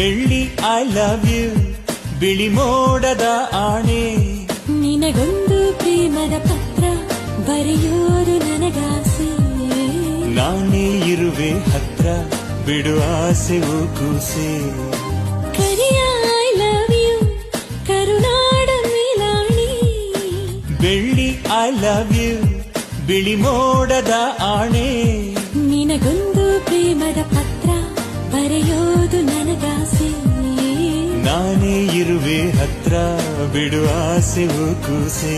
I love you ಬಿಳಿ ಮೋಡದ ಆಣೆ. ನಿನಗೊಂದು ಪ್ರೇಮದ ಪತ್ರ ಬರೆಯೋದು ನನಗಾಸೆ. ನಾನೇ ಇರುವೆ ಹತ್ರ ಬಿಡು ಆಸೆ ಕೂಸೆ. ಕರಿಯ ಐ ಲವ್ ಯು ಕರುನಾಡ ಮೇಲಾಣಿ. ಬೆಳ್ಳಿ ಐ ಲವ್ ಯು ಬಿಳಿ ಮೋಡದ ಆಣೆ. ನಿನಗೊಂದು ಪ್ರೇಮದ ಪತ್ರ ನಾನೇ ಇರುವೆ ಹತ್ರ ಬಿಡುವ ಕೂಸೆ.